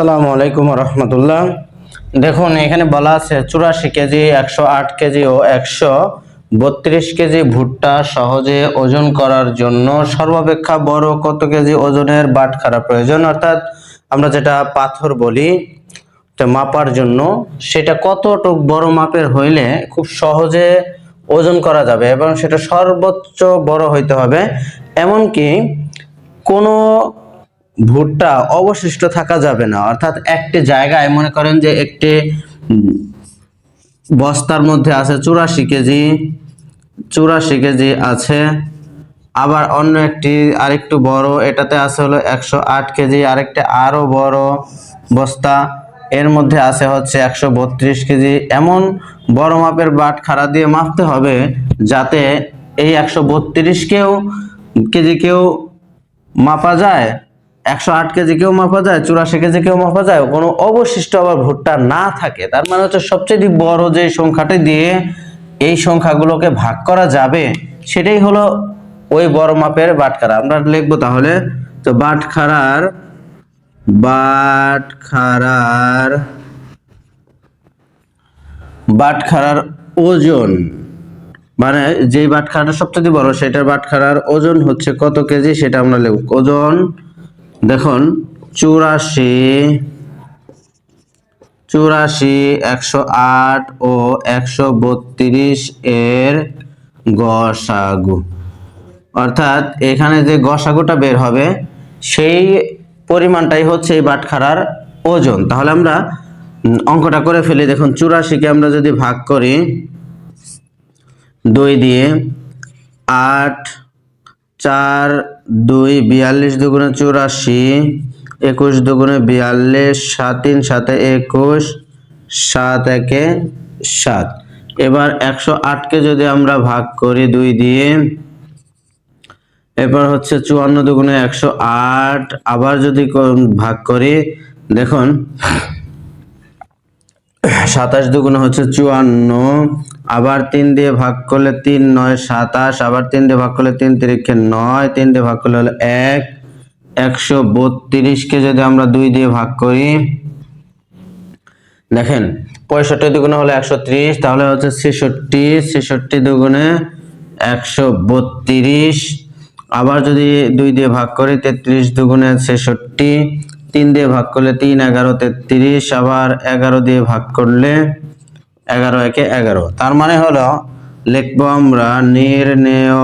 আসসালামু আলাইকুম রহমতুল্লাহ। দেখুন, এখানে বলা আছে চুরাশি কেজি, একশো আট কেজি ও একশো বত্রিশ কেজি ভুট্টা সহজে ওজন করার জন্য। সর্বাপেক্ষা বড় কত কেজি ওজনের বাটখারা প্রয়োজন? অর্থাৎ আমরা যেটা পাথর বলি মাপার জন্য, সেটা কতটুক বড় মাপের হইলে খুব সহজে ওজন করা যাবে এবং সেটা সর্বোচ্চ বড় হইতে হবে। এমনকি কোনো ভুট্টা অবশিষ্ট থাকা যাবে না। অর্থাৎ একটি জায়গায় মনে করেন যে একটি বস্তার মধ্যে আছে চুরাশি কেজি চুরাশি কেজি আছে। আবার অন্য একটি আরেকটু বড়, এটাতে আছে হলো একশো আট কেজি, আরেকটা আরও বড় বস্তা। এর মধ্যে আছে হচ্ছে একশো বত্রিশ কেজি। এমন বড় মাপের বাট খাড়া দিয়ে মাপতে হবে যাতে এই একশো বত্রিশ বত্রিশকেও কেজিকেও মাপা যায়। একশো আট কেজি কেউ মাপা যায়, চুরাশি কেজি কেউ মাপা যায়, কোনো অবশিষ্ট আবার ভুট্টা না থাকে। তার মানে হচ্ছে সবচেয়ে বড় যে সংখ্যাটি দিয়ে এই সংখ্যাগুলোকে ভাগ করা যাবে, সেটাই হলো ওই বড় মাপের বাটখারা। আমরা লিখব তাহলে, তো বাটখারার বাটখারার বাটখারার ওজন। মানে যেই বাটখারাটা সবচেয়ে বড়, সেটার বাটখারার ওজন হচ্ছে কত কেজি, সেটা আমরা লিখব। ওজন দেখুন, চুরাশি চুরাশি, একশো আট ও একশো বত্রিশ এর গসাগু। অর্থাৎ এখানে যে গসাগুটা বের হবে, সেই পরিমাণটাই হচ্ছে এই বাটখারার ওজন। তাহলে আমরা অঙ্কটা করে ফেলি। দেখুন, চুরাশিকে আমরা যদি ভাগ করি, দুই দিয়ে আট চার দুই বিয়াল্লিশ দুগুণে চুরাশি, একুশ দুগুণে বিয়াল্লিশ, সাত তিন, সাতে একুশ, সাত একে সাত। এবার একশো আটকে যদি আমরা ভাগ করি দুই দিয়ে, এরপর হচ্ছে চুয়ান্ন দুগুণে একশো আট। আবার যদি ভাগ করি, দেখুন, সাতাশ দুগুণ হচ্ছে চুয়ান্ন আবার তিন দিয়ে ভাগ করলে তিন, নয়, সাতাশ। আবার তিন দিয়ে ভাগ করলে তিন তিরিখে নয়। তিন দিয়ে ভাগ করলে হলো এক। একশো বত্রিশকে যদি আমরা দুই দিয়ে ভাগ করি, দেখেন, পঁয়ষট্টি দুগুণে হলো একশো ত্রিশ, তাহলে হচ্ছে ছেষট্টি। ছেষট্টি দুগুণে একশো বত্রিশ। আবার যদি দুই দিয়ে ভাগ করি, তেত্রিশ দুগুণে ছেষট্টি। তিন দিয়ে ভাগ করলে তিন, এগারো, তেত্রিশ। আবার এগারো দিয়ে ভাগ করলে এগারো, একে এগারো। তার মানে হলো, লিখব আমরা নির্ণেয়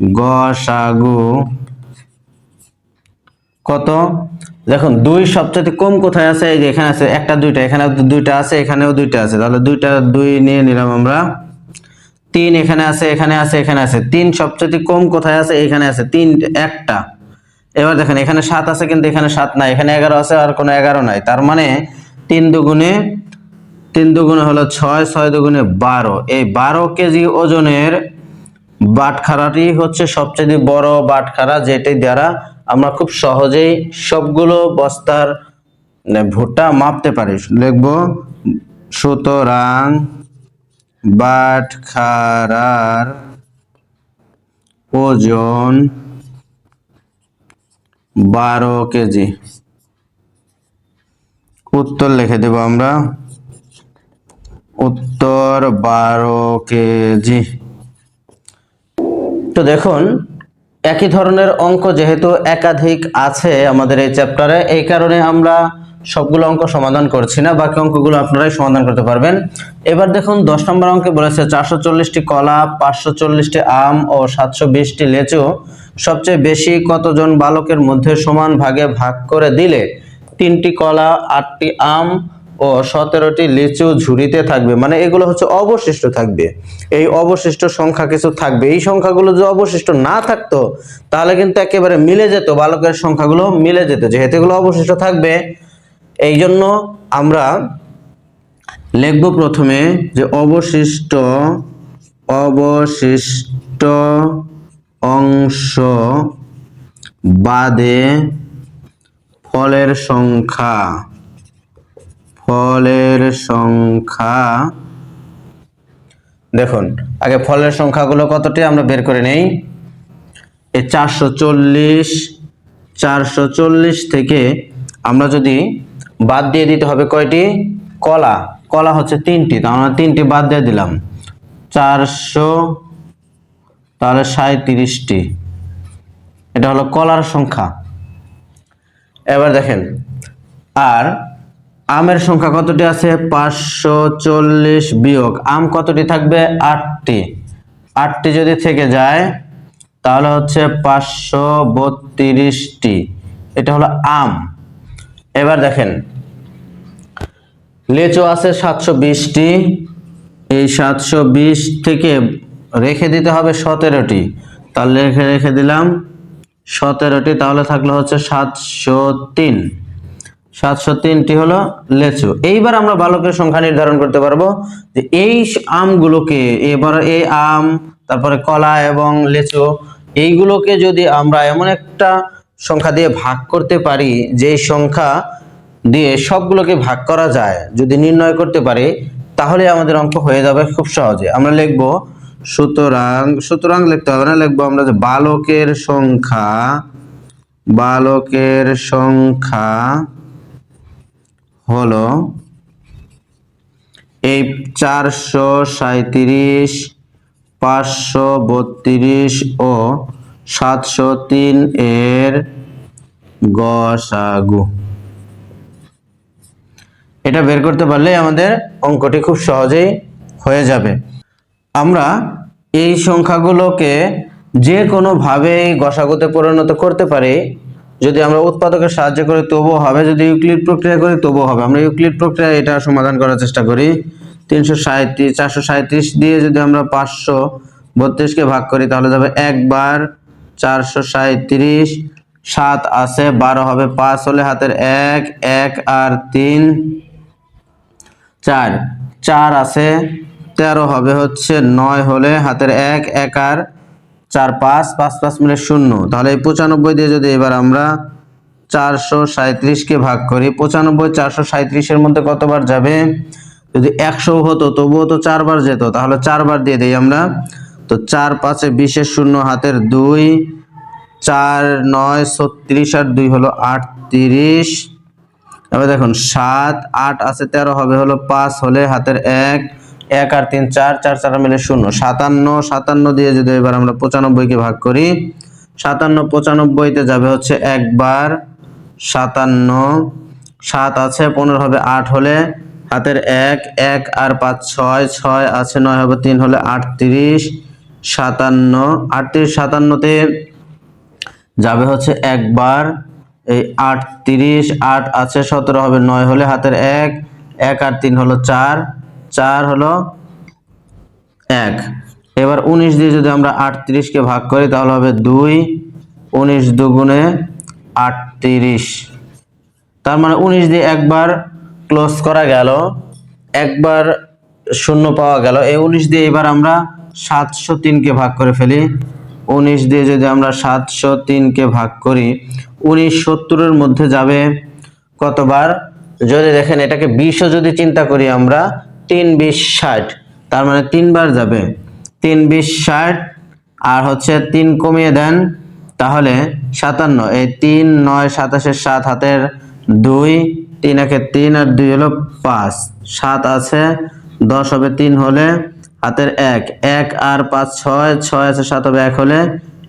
গসাগু কত? দেখুন, দুই সবচেয়ে কম কোথায় আছে? এই যে এখানে আছে একটা, দুইটা। এখানে দুইটা আছে, এখানেও দুইটা আছে। তাহলে দুইটা দুই নিয়ে নিলাম আমরা। তিন এখানে আছে এখানে আছে এখানে আছে। তিন সবচেয়ে কম কোথায় আছে? এখানে আছে। তিন, একটা। এবার দেখেন, এখানে সাত আছে, কিন্তু এখানে সাত নাই। এখানে এগারো আছে, আর কোনো এগারো নাই। তার মানে তিন দুগুণে তিন দুগুণে হলো ছয় ছয় দুগুণে বারো। এই বারো কেজি ওজনের বাটখারাটি হচ্ছে সবচেয়ে বড় বাটখারা যেটি দ্বারা আমরা খুব সহজেই সবগুলো বস্তার মানে, ভুট্টা মাপতে পারি। লিখব সুতরাং বাটখারার ওজন বারো কেজি। উত্তর লিখে দেব আমরা। উত্তর বারো কেজি। তো দেখুন, একই ধরনের অঙ্ক যেহেতু একাধিক আছে আমাদের এই চ্যাপ্টারে, এই কারণে আমরা সবগুলো অঙ্ক সমাধান করছি না, বাকি অঙ্কগুলো আপনারাই সমাধান করতে পারবেন। এবার দেখুন, দশ নম্বর অঙ্কে বলেছে, চারশো চল্লিশটি কলা, পাঁচশো চল্লিশটি আম ও সাতশো বিশটি লেচু, সবচেয়ে বেশি কতজন বালকের মধ্যে সমান ভাগে ভাগ করে দিলে তিনটি কলা, আটটি আম ও সতেরোটি লিচু ঝুড়িতে থাকবে। মানে এগুলো হচ্ছে অবশিষ্ট থাকবে। এই অবশিষ্ট সংখ্যা কিছু থাকবে। এই সংখ্যাগুলো যদি অবশিষ্ট না থাকতো, তাহলে কিন্তু একেবারে মিলে যেত, বালকের সংখ্যাগুলো মিলে যেত। যেহেতু এগুলো অবশিষ্ট থাকবে এই জন্য আমরা লিখব প্রথমে যে অবশিষ্ট অবশিষ্ট অংশ বাদে ফলের সংখ্যা। ফলের সংখ্যা। দেখুন, আগে ফলের সংখ্যাগুলো কতটি আমরা বের করে নেই? এই চারশো চল্লিশ চারশো চল্লিশ থেকে আমরা যদি বাদ দিয়ে দিতে হবে কয়টি? কলা। কলা হচ্ছে তিনটি, তার আমরা তিনটি বাদ দিয়ে দিলাম। চারশো, তাহলে সাঁত্রিশটি এটা হলো কলার সংখ্যা। এবার দেখেন, আর আমের সংখ্যা কতটি আছে? পাঁচশো চল্লিশ বিয়োগ। আম কতটি থাকবে? আটটি। আটটি যদি থেকে যায়, তাহলে হচ্ছে পাঁচশো বত্রিশটি। এটা হলো আম। এবার দেখেন, লেচু আছে সাতশো বিশটি। এই সাতশো বিশ থেকে রেখে দিতে হবে সতেরোটি। তাহলে রেখে রেখে দিলাম সতেরোটি তাহলে থাকল হচ্ছে সাতশো তিন। সাতশো তিনটি হলো লেচু। এইবার আমরা বালকের সংখ্যা নির্ধারণ করতে পারব যে এই আমগুলোকে এবার এই আম, তারপরে কলা এবং লেচু, এইগুলোকে যদি আমরা এমন একটা সংখ্যা দিয়ে ভাগ করতে পারি, যে সংখ্যা দিয়ে সবগুলোকে ভাগ করা যায়, যদি নির্ণয় করতে পারি, তাহলে আমাদের অঙ্ক হয়ে যাবে খুব সহজে। আমরা লিখব সুতরাং সুতরাং লিখতে হবে না, লিখব আমরা যে বালকের সংখ্যা বালকের সংখ্যা হলো এই চারশো সাঁত্রিশ পাঁচশো বত্রিশ ও সাতশো তিন এর গসাগু এটা বের করতে পারলে আমাদের অঙ্কটি খুব সহজেই হয়ে যাবে। আমরা এই সংখ্যাগুলোকে যে কোনোভাবে গসাগুতে পরিণত করতে পারি, যদি আমরা উৎপাদকের সাহায্য করি, তবুও হবে। যদি ইউক্লিড প্রক্রিয়া করি, তবুও হবে। আমরা ইউক্লিড প্রক্রিয়া এটা সমাধান করার চেষ্টা করি। তিনশো সাঁত্রিশ চারশো সাঁত্রিশ দিয়ে যদি আমরা পাঁচশো বত্রিশকে ভাগ করি, তাহলে যাবে একবার চারশো সাঁত্রিশ সাত আছে, বারো হবে পাঁচ, হলে হাতের এক এক আর তিন, চার। চার আছে তেরো হবে হচ্ছে নয় হলে হাতের এক এক আর চার, পাঁচ পাঁচ পাঁচ মিলে শূন্য। তাহলে এই পঁচানব্বই দিয়ে যদি এবার আমরা চারশো সাঁত্রিশকে ভাগ করি, পঁচানব্বই, চারশো সাঁত্রিশের মধ্যে কতবার যাবে? যদি একশো হতো, তবুও তো চারবার যেত। তাহলে চারবার দিয়ে দিই আমরা। তো চার পাঁচে বিশের শূন্য, হাতের দুই, চার, নয়, ছত্রিশ আর দুই হলো আটত্রিশ। এবার দেখুন, সাত, আট আছে, তেরো হবে হলো পাঁচ হলে হাতের এক এক আর তিন, চার চার চার মিলে শূন্য। সাতান্ন সাতান্ন দিয়ে যদি এবার আমরা পঁচানব্বইকে ভাগ করি, সাতান্ন পঁচানব্বইতে যাবে হচ্ছে একবার সাতান্ন। সাত আছে, পনেরো হবে আট হলে হাতের এক এক আর পাঁচ, ছয় ছয় আছে, নয় হবে তিন হলে আটত্রিশ, সাতান্ন। আটত্রিশ, সাতান্নতে যাবে হচ্ছে একবার, এই আটত্রিশ, আট আছে, সতেরো হবে নয় হলে হাতের এক এক আর তিন হলো চার। চার হলো এক। এবার উনিশ দিয়ে যদি আমরা আটত্রিশকে ভাগ করি, তাহলে হবে দুই। উনিশ দুগুণে আটত্রিশ। তার মানে উনিশ দিয়ে একবার ক্লোজ করা গেল, একবার শূন্য পাওয়া গেল। এই উনিশ দিয়ে এবার আমরা সাতশো তিনকে ভাগ করে ফেলি। উনিশ দিয়ে যদি আমরা সাতশো তিনকে ভাগ করি, উনিশ সত্তরের মধ্যে যাবে কতবার? যদি দেখেন এটাকে বিশও যদি চিন্তা করি আমরা তিন বিশ ষাট। তার মানে তিনবার যাবে। তিন বিশ ষাট আর হচ্ছে তিন কমিয়ে দেন, তাহলে সাতান্ন। এই তিন, নয় সাতাশের সাত হাতের দুই, তিন একে তিন আর দুই হলো পাঁচ। সাত আছে, দশ হবে তিন হলে হাতের এক। এক আর পাঁচ ছয় ছয় আছে, সাত হবে এক হলে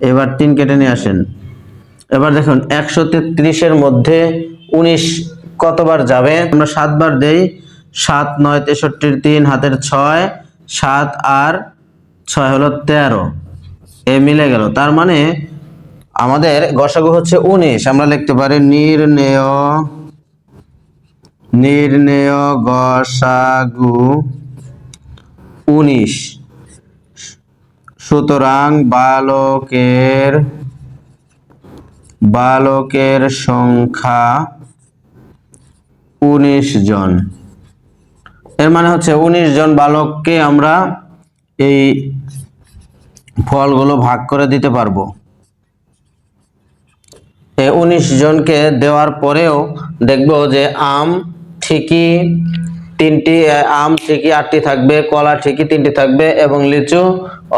এবার তিন কেটে নিয়ে আসেন। এবার দেখুন, একশো তেত্রিশের মধ্যে উনিশ কতবার যাবে? আমরা সাতবার দেই। সাত নয় তেষট্টির তিন, হাতের ছয়, সাত আর ছয় হলো তেরো। এ মিলে গেল। তার মানে আমাদের গসাগু হচ্ছে উনিশ। আমরা লিখতে পারি নির্ণেয় নির্ণেয় গসাগু উনিশ। সুতরাং বালকের বালকের সংখ্যা উনিশ জন। এর মানে হচ্ছে উনিশ জন বালককে আমরা এই ফলগুলো ভাগ করে দিতে পারব। উনিশ জনকে দেওয়ার পরেও দেখব যে আম ঠিকই তিনটি আম ঠিকই আটটি থাকবে, কলা ঠিকই তিনটি থাকবে এবং লিচু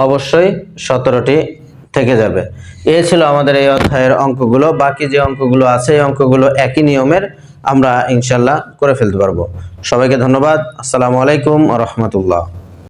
অবশ্যই সতেরোটি থেকে যাবে। এ ছিল আমাদের এই অধ্যায়ের অঙ্কগুলো। বাকি যে অঙ্কগুলো আছে, এই অঙ্কগুলো একই নিয়মের আমরা ইনশাল্লাহ করে ফেলতে পারব। সবাইকে ধন্যবাদ। আসসালামু আলাইকুম রহমতুল্লাহ।